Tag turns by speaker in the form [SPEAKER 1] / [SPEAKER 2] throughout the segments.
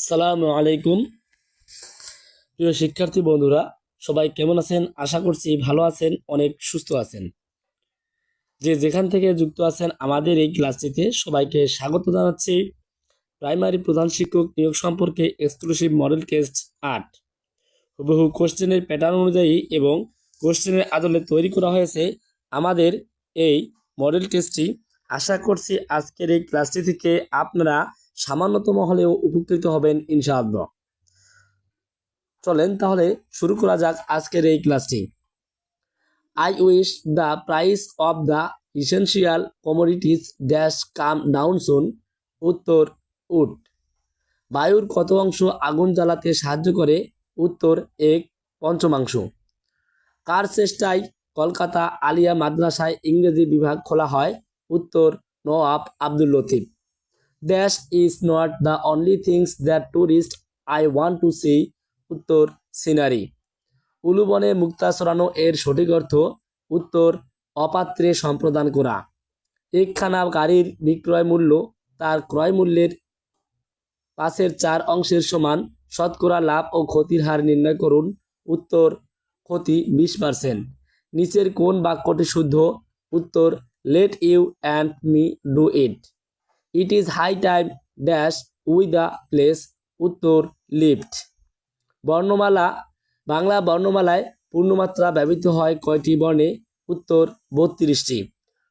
[SPEAKER 1] সালামু আলাইকুম। প্রিয় শিক্ষার্থী বন্ধুরা, সবাই কেমন আছেন? আশা করছি ভালো আছেন, অনেক সুস্থ আছেন। যে যেখান থেকে যুক্ত আছেন, আমাদের এই ক্লাসটিতে সবাইকে স্বাগত জানাচ্ছি। প্রাইমারি প্রধান শিক্ষক নিয়োগ সম্পর্কে এক্সক্লুসিভ মডেল টেস্ট আট। হুবহু কোশ্চেনের প্যাটার্ন অনুযায়ী এবং কোশ্চেনের আদলে তৈরি করা হয়েছে আমাদের এই মডেল টেস্টটি আশা করছি আজকের এই ক্লাসটি থেকে আপনারা সামান্যতম হলেও উপকৃত হবেন ইনশাআল্লাহ। চলেন তাহলে শুরু করা যাক আজকের এই ক্লাসটি। I wish the price of the essential commodities dash come down soon উত্তর উড বায়ুর কত অংশ আগুন জ্বালাতে সাহায্য করে? উত্তর, এক পঞ্চমাংশ কার চেষ্টায় কলকাতা আলিয়া মাদ্রাসায় ইংরেজি বিভাগ খোলা হয়? উত্তর, Nawab Abdul Latif. Dash is not the only things that tourist I want to see উত্তর সিনারি উলুবনে মুক্তা সরানো এর সঠিক অর্থ উত্তর অপাত্রে সম্প্রদান করা। একখানা গাড়ির বিক্রয় মূল্য তার ক্রয় মূল্যের পাঁচের চার অংশের সমান শতকরা লাভ ও ক্ষতির হার নির্ণয় করুন উত্তর ক্ষতি বিশ পার্সেন্ট নিচের কোন বাক্যটি শুদ্ধ? উত্তর let you and me do it it is high time dash we the place উত্তর লিফট বর্ণমালা, বাংলা বর্ণমালায় পূর্ণমাত্রা ব্যবহৃত হয় কয়টি বর্ণে? উত্তর বত্রিশটি।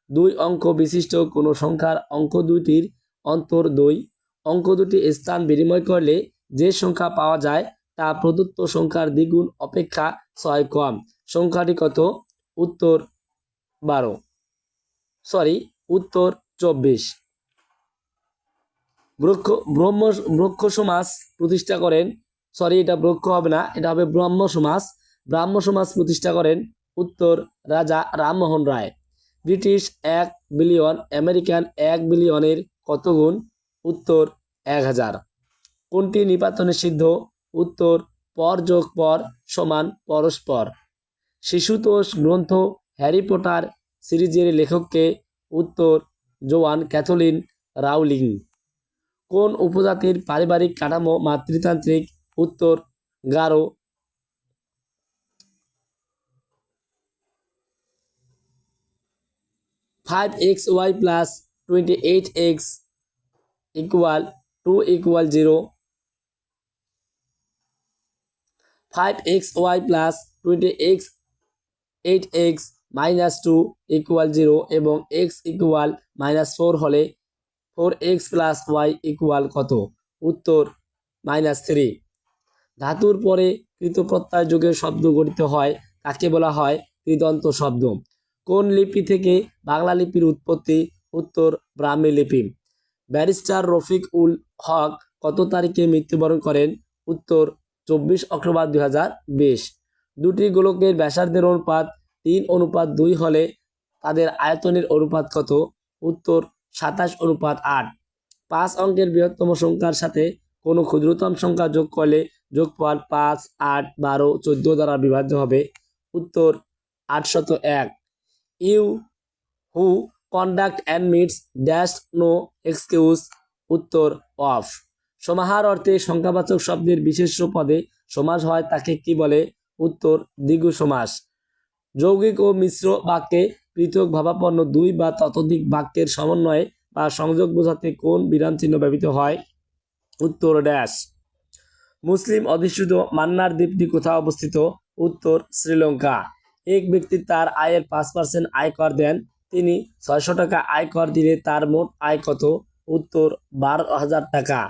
[SPEAKER 1] দুই অঙ্ক বিশিষ্ট কোনো সংখ্যার অঙ্ক দুইটির অন্তর দুই। অঙ্ক দুটি স্থান বিনিময় করলে যে সংখ্যা পাওয়া যায় তা প্রদত্ত সংখ্যার দ্বিগুণ অপেক্ষা ছয় কম। সংখ্যাটি কত? উত্তর বারো। সরি উত্তর চব্বিশ। ব্রক্ষ, ব্রহ্ম, ব্রক্ষ সমাজ প্রতিষ্ঠা করেন। সরি এটা ব্রক্ষ হবে না, এটা হবে ব্রহ্ম সমাজ ব্রাহ্ম সমাজ প্রতিষ্ঠা করেন উত্তর রাজা রামমোহন রায়। ব্রিটিশ এক বিলিয়ন, আমেরিকান এক বিলিয়নের কত গুণ? উত্তর এক হাজার। কোনটি নিপাতনে সিদ্ধ? উত্তর, পর যোগ পর সমান পরস্পর। শিশুতোষ গ্রন্থ হ্যারি পটার সিরিজের লেখককে উত্তর জোয়ান ক্যাথলিন রাউলিং। কোন উপজাতির পারিবারিক কাঠামো মাতৃতান্ত্রিক, উত্তর, Garo? Five x y plus twenty eight x equal to equal zero five x y plus twenty x eight x minus two equal zero এবং এক্স ইকুয়াল মাইনাস ফোর হলে four x plus y equal কত? উত্তর, minus three. ধাতুর পরে কৃতপ্রত্যয় যুগের শব্দ গঠিত হয় তাকে বলা হয়? কৃদন্ত শব্দ। কোন লিপি থেকে বাংলা লিপির উৎপত্তি? উত্তর, ব্রাহ্মী লিপি। ব্যারিস্টার রফিক উল হক কত তারিখে মৃত্যুবরণ করেন? উত্তর, চব্বিশ অক্টোবর দুই হাজার বিশ। দুটি গোলকের ব্যাসার্ধের অনুপাত তিন, অনুপাত দুই হলে তাদের আয়তনের অনুপাত কত? উত্তর সাতাশ অনুপাত আট। পাঁচ অঙ্কের বৃহত্তম সংখ্যার সাথে কোনো ক্ষুদ্রতম সংখ্যা যোগ করলে যোগফল পাঁচ, আট, বারো, চোদ্দ দ্বারা বিভাজ্য হবে। উত্তর আটশত এক। You who conduct and meets dash no excuse. উত্তর, অফ। সমাহার অর্থে সংখ্যাবাচক শব্দের বিশেষ পদে সমাস হয় তাকে কি বলে? উত্তর দ্বিগু সমাস। যৌগিক ও মিশ্র বাক্যে পৃথক ভাবাপন্ন দুই বা ততোধিক বাক্যের সমন্বয়ে বা সংযোগ বোঝাতে কোন বিরাম চিহ্ন ব্যবহৃত হয়? উত্তর ড্যাশ। মুসলিম অধিষ্ঠিত মান্নার দ্বীপটি কোথায় অবস্থিত? উত্তর শ্রীলঙ্কা। এক ব্যক্তি তার আয়ের পাঁচ পার্সেন্ট আয়কর দেন, তিনি ছয়শো টাকা আয়কর দিলে তার মোট আয় কত? উত্তর বারো হাজার টাকা।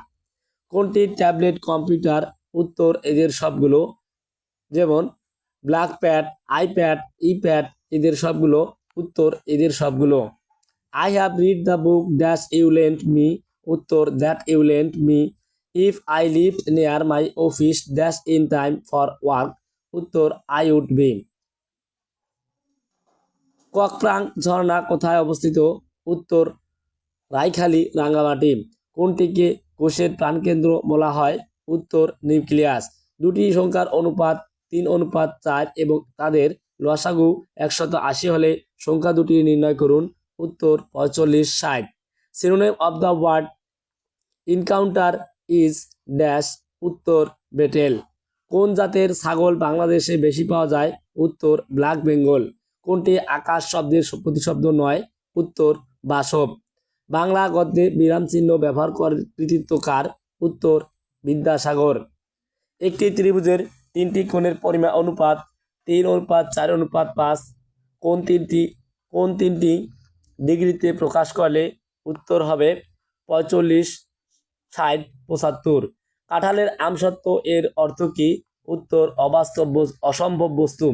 [SPEAKER 1] কোনটি ট্যাবলেট, কম্পিউটার? উত্তর এদের সবগুলো। যেমন ব্ল্যাক প্যাড, আইপ্যাড, ইপ্যাড, এদের সবগুলো উত্তর এদের সবগুলো। I have read the book dash you lent me উত্তর that you lent me if I live near my office dash in time for work উত্তর আই উড বি ককপ্রাং ঝর্ণা কোথায় অবস্থিত? উত্তর, রাইখালি, রাঙ্গামাটি। কোনটিকে কোষের প্রাণকেন্দ্র বলা হয়? উত্তর, নিউক্লিয়াস। দুটি সংখ্যার অনুপাত তিন, অনুপাত চার এবং তাদের লসাগু একশত আশি হলে সংখ্যা দুটি নির্ণয় করুন। উত্তর পঁয়চল্লিশ ষাট। Synonym of the word encounter is dash উত্তর বেটেল কোন জাতের ছাগল বাংলাদেশে বেশি পাওয়া যায়? উত্তর ব্ল্যাক বেঙ্গল কোনটি আকাশ শব্দের প্রতিশব্দ নয়? উত্তর বাসব। বাংলা গদ্যে বিরাম চিহ্ন ব্যবহার করার কৃতিত্ব কার? উত্তর বিদ্যাসাগর। একটি ত্রিভুজের তিনটি কোণের পরিমাণ অনুপাত তিন অনুপাত চার অনুপাত পাঁচ। কোন তিনটি কোন তিনটি ডিগ্রিতে প্রকাশ করলে উত্তর হবে পঁয়চল্লিশ ষাট, পঁচাত্তর? কাঁঠালের আমসত্ব এর অর্থ কি? উত্তর, অবাস্তব অসম্ভব বস্তু।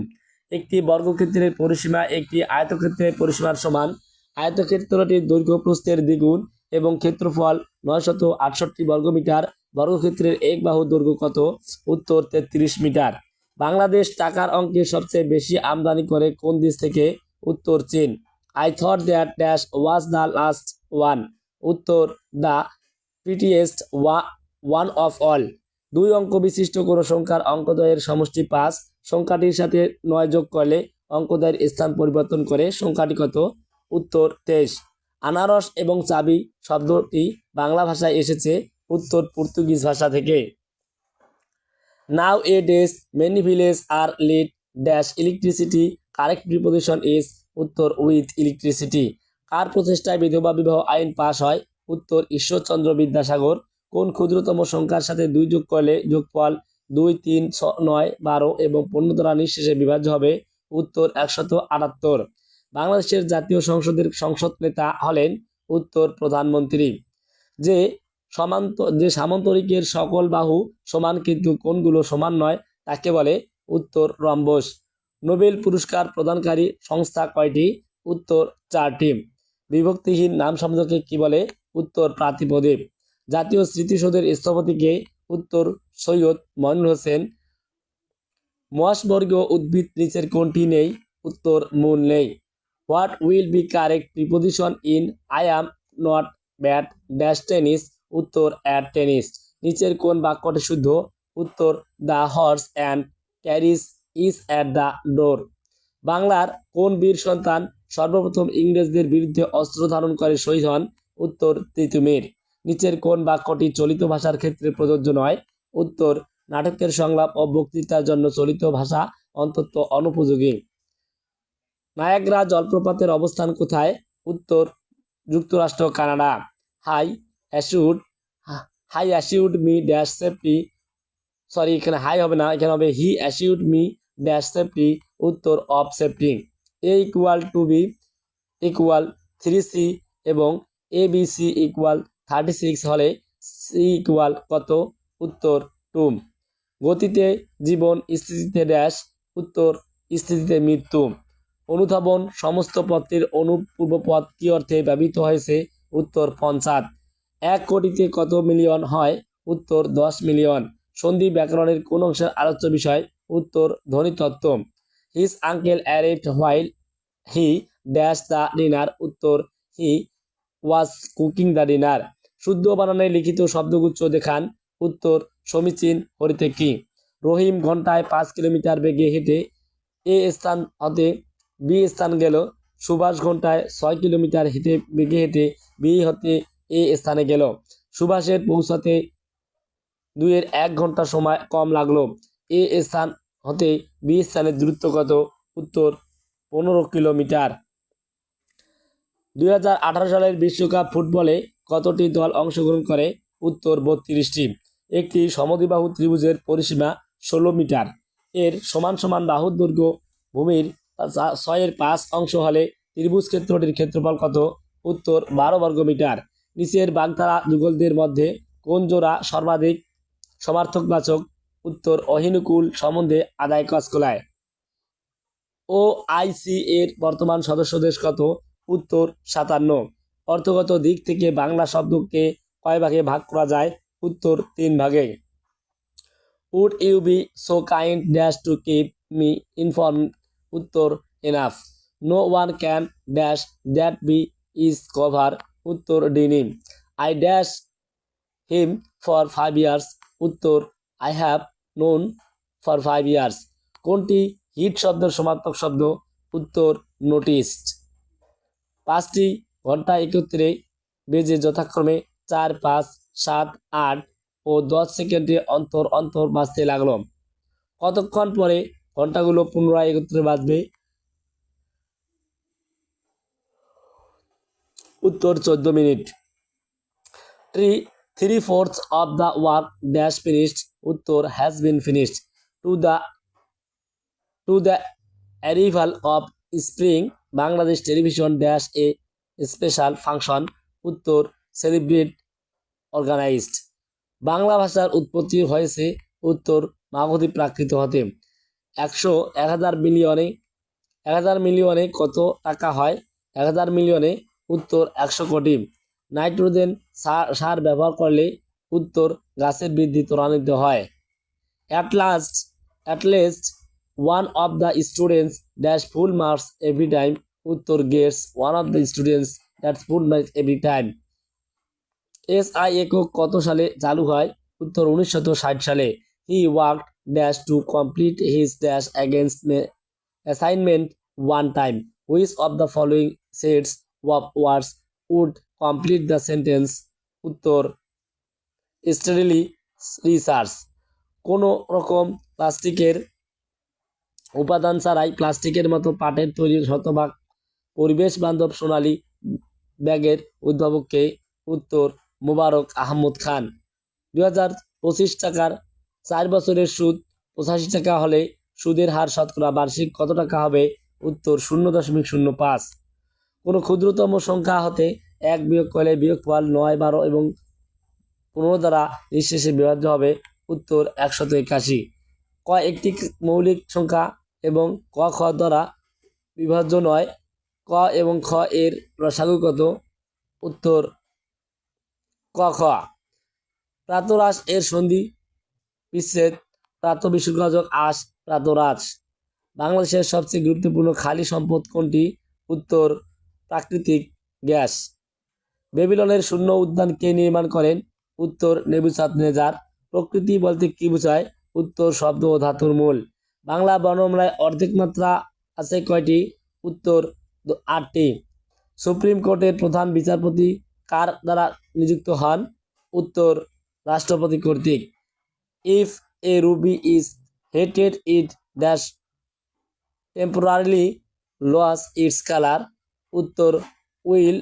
[SPEAKER 1] একটি বর্গক্ষেত্রের পরিসীমা একটি আয়তক্ষেত্রের পরিসীমার সমান। আয়তক্ষেত্রটির দৈর্ঘ্য প্রস্থের দ্বিগুণ এবং ক্ষেত্রফল নয়শত আটষট্টি বর্গমিটার। বর্গক্ষেত্রের এক বাহু দৈর্ঘ্য কত? উত্তর তেত্রিশ মিটার। বাংলাদেশ টাকার অঙ্কে সবচেয়ে বেশি আমদানি করে কোন দেশ থেকে? উত্তর চীন। I thought that dash was the last one উত্তর the prettiest one of all দুই অঙ্ক বিশিষ্ট কোনো সংখ্যার অঙ্কদ্বয়ের সমষ্টি পাঁচ। সংখ্যাটির সাথে নয় যোগ করলে অঙ্কদ্বয়ের স্থান পরিবর্তন করে সংখ্যাটি কত? উত্তর, তেইশ। আনারস এবং চাবি শব্দটি বাংলা ভাষায় এসেছে উত্তর পর্তুগিজ ভাষা থেকে। Does many village are lead dash electricity correct preposition is উত্তর উইথ ইলেকট্রিসিটি কার প্রচেষ্টায় বিধবা বিবাহ আইন পাশ হয়? উত্তর ঈশ্বরচন্দ্র বিদ্যাসাগর। কোন ক্ষুদ্রতম সংখ্যার সাথে দুই যোগ করলে যোগফল দুই, তিন, ছ- নয়, বারো এবং পনেরো দ্বারা নিঃশেষে বিভাজ্য হবে? উত্তর একশত আটাত্তর। বাংলাদেশের জাতীয় সংসদের সংসদ নেতা হলেন উত্তর প্রধানমন্ত্রী। যে সমান্ত, যে সামন্তরিকের সকল বাহু সমান কিন্তু কোনগুলো সমান নয়, তাকে বলে উত্তর রম্বস। নোবেল পুরস্কার প্রদানকারী সংস্থা কয়টি? উত্তর চারটি। বিভক্তিহীন নাম সম্পর্কে কি বলে? উত্তর প্রাতিপদীপ জাতীয় স্মৃতিসৌধের স্থপতিকে উত্তর সৈয়দ মইনুল হোসেন। মহাসবর্গীয় উদ্ভিদ নিচের কোনটি নেই? উত্তর মূল নেই। What will be correct preposition in I am not bat dash tennis? উত্তর অ্যাট টেনিস নিচের কোন বাক্যটি শুদ্ধ? উত্তর the horse and carries is at the door বাংলার কোন বীর সন্তান সর্বপ্রথম ইংরেজদের বিরুদ্ধে অস্ত্র ধারণ করে শহীদ হন? উত্তর তিতুমির নিচের কোন বাক্যটি চলিত ভাষার ক্ষেত্রে প্রযোজ্য নয়? উত্তর, নাটকের সংলাপ ও বক্তৃতার জন্য চলিত ভাষা অন্তত অনুপযোগী। নায়াগ্রা জলপ্রপাতের অবস্থান কোথায়? উত্তর, যুক্তরাষ্ট্র, Canada. High assured high assured me dash safety sorry এখানে হাই হবে না, এখানে হবে he assured me dash safety উত্তর of safety a equal to b equal three c এবং a b c equal thirty six হলে সি ইকুয়াল কত? উত্তর টু গতিতে জীবন স্থিতিতে ড্যাশ উত্তর স্থিতিতে মৃত্যু। অনুধাবন সমস্ত পত্রের অনুপূর্ব পদ কি অর্থে ব্যবহৃত হয়েছে? উত্তর পঞ্চাশ। এক কোটিতে কত মিলিয়ন হয়? উত্তর, দশ মিলিয়ন। সন্ধি ব্যাকরণের কোন অংশের আলোচ্য বিষয়? উত্তর ধ্বনিতত্ত্ব his uncle arrived while he dash the dinner উত্তর he was cooking the dinner শুদ্ধ বানানে লিখিত শব্দগুচ্ছ দেখান। উত্তর, সমীচীন হরিতে কি রহিম ঘন্টায় পাঁচ কিলোমিটার বেগে হেঁটে এ স্থান হতে বি স্থান গেল। সুভাষ ঘন্টায় ছয় কিলোমিটার হেঁটে বেগে হেঁটে বি হতে এ স্থানে গেল। সুভাষের পৌঁছাতে দুইয়ের এক ঘণ্টা সময় কম লাগল। এ স্থান হতে বি স্থানের দূরত্ব কত উত্তর পনেরো কিলোমিটার। দুই হাজার আঠারো সালের বিশ্বকাপ ফুটবলে কতটি দল অংশগ্রহণ করে? উত্তর বত্রিশটি। একটি সমদ্বিবাহু ত্রিভুজের পরিসীমা ষোলো মিটার। এর সমান সমান বাহুর দৈর্ঘ্য ভূমির ছয়ের পাঁচ অংশ হলে ত্রিভুজ ক্ষেত্রটির ক্ষেত্রফল কত? উত্তর বারো বর্গ মিটার নিচের বাগধারা যুগলদের মধ্যে কোন জোড়া সর্বাধিক সমার্থকবাচক? উত্তর, অহিনুকুল সম্বন্ধে আদায় কাজ কলায় ও আইসি এর বর্তমান সদস্য দেশ কত? উত্তর, সাতান্ন। অর্থগত দিক থেকে বাংলা শব্দকে কয় ভাগে ভাগ করা যায়? উত্তর, তিন ভাগে। Would you be so kind dash to keep me inform. উত্তর, enough. No one can dash that be is cover. উত্তর denim I dash him for five years উত্তর I have known for five years কোনটি hit শব্দের সমার্থক শব্দ? উত্তর noticed পাঁচটি ঘণ্টা একত্রে বেজে যথাক্রমে চার, পাঁচ, সাত, আট ও দশ সেকেন্ডে অন্তর অন্তর বাজতে লাগল। কতক্ষণ পরে ঘন্টাগুলো পুনরায় একত্রে বাজবে? উত্তর চোদ্দ minute. Three three fourths of the work dash finished উত্তর has been finished to the to the arrival of spring Bangladesh television dash a special function উত্তর সেলিব্রেট অর্গানাইজড বাংলা ভাষার উৎপত্তি হয়েছে, উত্তর মাগধী প্রাকৃত হতে। একশো, এক হাজার মিলিয়নে এক হাজার মিলিয়নে কত টাকা হয়? এক হাজার মিলিয়নে উত্তর একশো কোটি। নাইট্রোজেন সার ব্যবহার করলে উত্তর গাছের বৃদ্ধি ত্বরান্বিত হয়। At last at least one of the students dash full marks every time উত্তর gets one of the students that full marks every time S I একক কত সালে চালু হয়? উত্তর উনিশশো ষাট সালে। He work dash to complete his dash against assignment one time which of the following sets words would complete the sentence. উত্তর, স্টাডিলি রিসার্চ। কোনো রকম প্লাস্টিকের উপাদান ছাড়াই প্লাস্টিকের মতো পাটের তৈরি শতভাগ পরিবেশ বান্ধব সোনালী ব্যাগের উদ্ভাবককে উত্তর, মোবারক আহমদ খান। দুই হাজার পঁচিশ টাকার চার বছরের সুদ, পঁচাশি টাকা হলে সুদের হার শতকরা বার্ষিক কত টাকা হবে? উত্তর, শূন্য দশমিক শূন্য পাঁচ। কোনো ক্ষুদ্রতম সংখ্যা হতে এক বিয়োগ করলে বিয়োগফল নয়, বারো এবং পনেরো দ্বারা নিঃশেষে বিভাজ্য হবে উত্তর একশত একাশি। ক একটি মৌলিক সংখ্যা এবং ক খ দ্বারা বিভাজ্য নয়। ক এবং খ এর রসাগু কত? উত্তর ক, খ। প্রাতরাস এর সন্ধি বিচ্ছেদ, প্রাত বিশুকাজক আস প্রাতরাস বাংলাদেশের সবচেয়ে গুরুত্বপূর্ণ খালি সম্পদ কোনটি? উত্তর প্রাকৃতিক গ্যাস। বেবিলনের শূন্য উদ্যান কে নির্মাণ করেন? উত্তর নেবুচাঁদ নেজার। প্রকৃতি বলতে কি বোঝায়? উত্তর শব্দ ও ধাতুর মূল। বাংলা বর্ণমালায় অর্ধেক মাত্রা আছে কয়টি? উত্তর আটটি। সুপ্রিম কোর্টের প্রধান বিচারপতি কার দ্বারা নিযুক্ত হন? উত্তর রাষ্ট্রপতি কর্তৃক। If a ruby is heated, it dash temporarily loss its colour. উত্তর উইল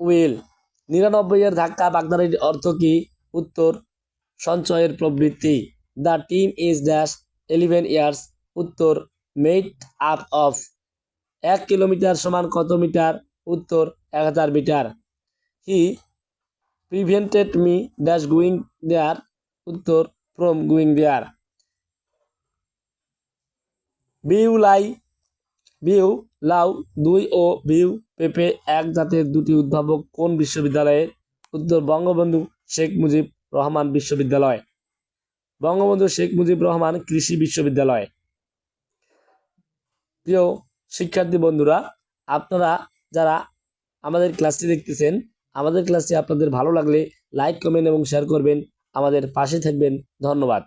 [SPEAKER 1] উইল। নিরানব্বইয়ের ধাক্কা বাগদারির অর্থ কি? উত্তর, সঞ্চয়ের প্রবৃত্তি। The team is dash eleven years. উত্তর মেড আপ অফ এক কিলোমিটার সমান কত মিটার? উত্তর, এক হাজার metre. He prevented me dash going there. উত্তর, ফ্রম গোয়িং দেয়ার। বিউ লাই বিউ, লাউ, দুই ও বিউ পেপে এক জাতের দুটি উদ্ভাবক কোন বিশ্ববিদ্যালয়ের? উত্তর, বঙ্গবন্ধু শেখ মুজিব রহমান বিশ্ববিদ্যালয়। বঙ্গবন্ধু শেখ মুজিব রহমান কৃষি বিশ্ববিদ্যালয়। প্রিয় শিক্ষার্থী বন্ধুরা, আপনারা যারা আমাদের ক্লাসটি দেখতেছেন, আমাদের ক্লাসটি আপনাদের ভালো লাগলে লাইক, কমেন্ট এবং শেয়ার করবেন। আমাদের পাশে থাকবেন। ধন্যবাদ।